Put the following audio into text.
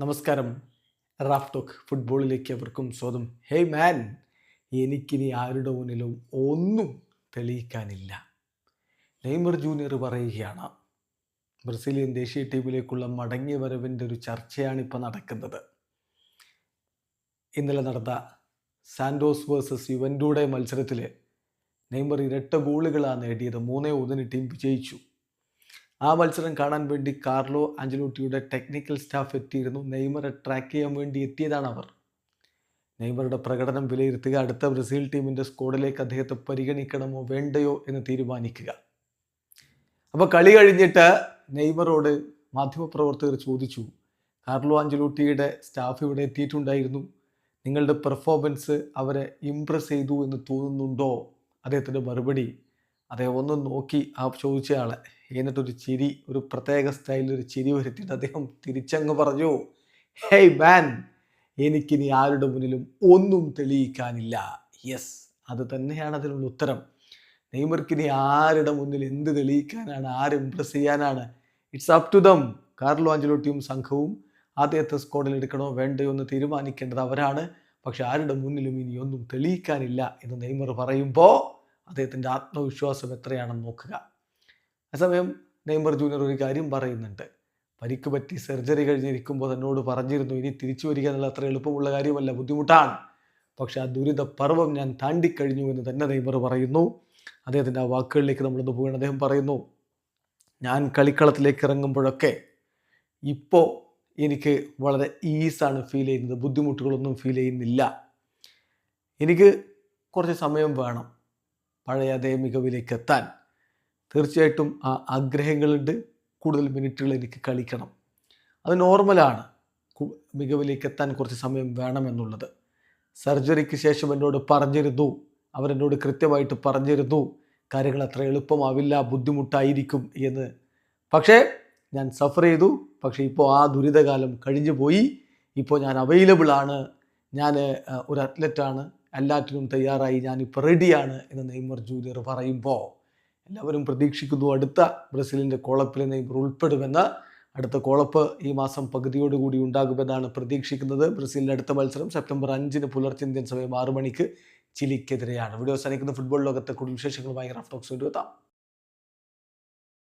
നമസ്കാരം. Raf talk ഫുട്ബോളിലേക്ക് അവർക്കും സ്വാഗതം. ഹേയ് മാൻ എനിക്കിനി ആരുടെ മുന്നിലും ഒന്നും തെളിയിക്കാനില്ല. നെയ്മർ ജൂനിയർ പറയുകയാണ് ബ്രസീലിയൻ ദേശീയ ടീമിലേക്കുള്ള മടങ്ങിയ വരവിന്റെ ഒരു ചർച്ചയാണ് ഇപ്പോൾ നടക്കുന്നത്. ഇന്നലെ നടന്ന സാൻഡോസ് വേഴ്സസ് യുവൻഡൂടെ മത്സരത്തിൽ നെയ്മർ ഇരട്ട ഗോളുകളാണ് നേടിയത്. മൂന്നേ ഒന്നിന് ടീം വിജയിച്ചു. ആ മത്സരം കാണാൻ വേണ്ടി കാർലോ ആഞ്ചലോട്ടിയുടെ ടെക്നിക്കൽ സ്റ്റാഫ് എത്തിയിരുന്നു. നെയ്മറെ ട്രാക്ക് ചെയ്യാൻ വേണ്ടി എത്തിയതാണ് അവർ. നെയ്മറുടെ പ്രകടനം വിലയിരുത്തുക അടുത്ത ബ്രസീൽ ടീമിന്റെ സ്ക്വാഡിലേക്ക് അദ്ദേഹത്തെ പരിഗണിക്കണമോ വേണ്ടയോ എന്ന് തീരുമാനിക്കുക. അപ്പോൾ കളി കഴിഞ്ഞിട്ട് നെയ്മറോട് മാധ്യമപ്രവർത്തകർ ചോദിച്ചു കാർലോ ആഞ്ചലോട്ടിയുടെ സ്റ്റാഫ് ഇവിടെ എത്തിയിട്ടുണ്ടായിരുന്നു. നിങ്ങളുടെ പെർഫോമൻസ് അവരെ ഇംപ്രസ് ചെയ്തു എന്ന് തോന്നുന്നുണ്ടോ? അദ്ദേഹത്തിന്റെ മറുപടി അദ്ദേഹം ഒന്ന് നോക്കി ആ ചോദിച്ച ആളെ എന്നിട്ടൊരു ചിരി ഒരു പ്രത്യേക സ്റ്റൈലിൽ ഒരു ചിരി വരുത്തിയിട്ട് അദ്ദേഹം തിരിച്ചങ്ങ് പറഞ്ഞു ഹേയ് മാൻ എനിക്കിനി ആരുടെ മുന്നിലും ഒന്നും തെളിയിക്കാനില്ല. യെസ് അത് തന്നെയാണ് അതിനുള്ള ഉത്തരം. നെയ്മർക്കിനി ആരുടെ മുന്നിൽ എന്ത് തെളിയിക്കാനാണ് ആര് ഇംപ്രസ് ചെയ്യാനാണ്? It's up to them Carlo ആഞ്ചലോട്ടിയും സംഘവും ആദ്യത്തെ സ്ക്വാഡിൽ എടുക്കണോ വേണ്ടയോ എന്ന് തീരുമാനിക്കേണ്ടത് അവരാണ്. പക്ഷെ ആരുടെ മുന്നിലും ഇനി ഒന്നും തെളിയിക്കാനില്ല എന്ന് നെയ്മർ പറയുമ്പോൾ അദ്ദേഹത്തിന്റെ ആത്മവിശ്വാസം എത്രയാണെന്ന് നോക്കുക. അതേസമയം നെയ്മർ ജൂനിയർ ഒരു കാര്യം പറയുന്നുണ്ട്. പരിക്ക് പറ്റി സർജറി കഴിഞ്ഞിരിക്കുമ്പോൾ എന്നോട് പറഞ്ഞിരുന്നു ഇനി തിരിച്ചു വരിക എന്നുള്ള അത്ര എളുപ്പമുള്ള കാര്യമല്ല ബുദ്ധിമുട്ടാണ്. പക്ഷേ ആ ദുരിത പർവം ഞാൻ താണ്ടിക്കഴിഞ്ഞു എന്ന് തന്നെ നെയ്മർ പറയുന്നു. അദ്ദേഹത്തിന്റെ ആ വാക്കുകളിലേക്ക് നമ്മളൊന്ന് പോവുകയാണ്. അദ്ദേഹം പറയുന്നു ഞാൻ കളിക്കളത്തിലേക്ക് ഇറങ്ങുമ്പോഴൊക്കെ ഇപ്പോൾ എനിക്ക് വളരെ ഈസാണ് ഫീൽ ചെയ്യുന്നത്. ബുദ്ധിമുട്ടുകളൊന്നും ഫീൽ ചെയ്യുന്നില്ല. എനിക്ക് കുറച്ച് സമയം വേണം പഴയ അതേ മികവിലേക്ക് എത്താൻ. തീർച്ചയായിട്ടും ആ ആഗ്രഹങ്ങളുണ്ട്. കൂടുതൽ മിനിറ്റുകൾ എനിക്ക് കളിക്കണം. അത് നോർമലാണ്. മികവിലേക്ക് എത്താൻ കുറച്ച് സമയം വേണമെന്നുള്ളത്. സർജറിക്ക് ശേഷം എന്നോട് പറഞ്ഞിരുന്നു. അവരെന്നോട് കൃത്യമായിട്ട് പറഞ്ഞിരുന്നു. കാര്യങ്ങൾ അത്ര എളുപ്പമാവില്ല ബുദ്ധിമുട്ടായിരിക്കും എന്ന്. പക്ഷേ ഞാൻ സഫർ ചെയ്തു. പക്ഷേ ഇപ്പോൾ ആ ദുരിതകാലം കഴിഞ്ഞു പോയി. ഇപ്പോൾ ഞാൻ അവൈലബിൾ ആണ്. ഞാൻ ഒരു അത്ലറ്റാണ് എല്ലാറ്റിനും തയ്യാറായി. ഞാനിപ്പോൾ റെഡിയാണ് എന്ന് നെയ്മർ ജൂനിയർ പറയുമ്പോൾ. എല്ലാവരും പ്രതീക്ഷിക്കുന്നു അടുത്ത ബ്രസീലിന്റെ കോളപ്പിലെ നെയ്മർ ഉൾപ്പെടുമെന്ന്. അടുത്ത കോളപ്പ് ഈ മാസം പകുതിയോടുകൂടി ഉണ്ടാകുമെന്നാണ് പ്രതീക്ഷിക്കുന്നത്. ബ്രസീലിന്റെ അടുത്ത മത്സരം സെപ്റ്റംബർ അഞ്ചിന് പുലർച്ചെ ഇന്ത്യൻ സമയം ആറു മണിക്ക് ചിലിക്കെതിരെയാണ്. വീഡിയോ അവസാനിക്കുന്ന ഫുട്ബോൾ ലോകത്തെ കൂടുതൽ വിശേഷങ്ങളുമായി റഫ് ടോക്സ് കൊണ്ടുവെത്താം.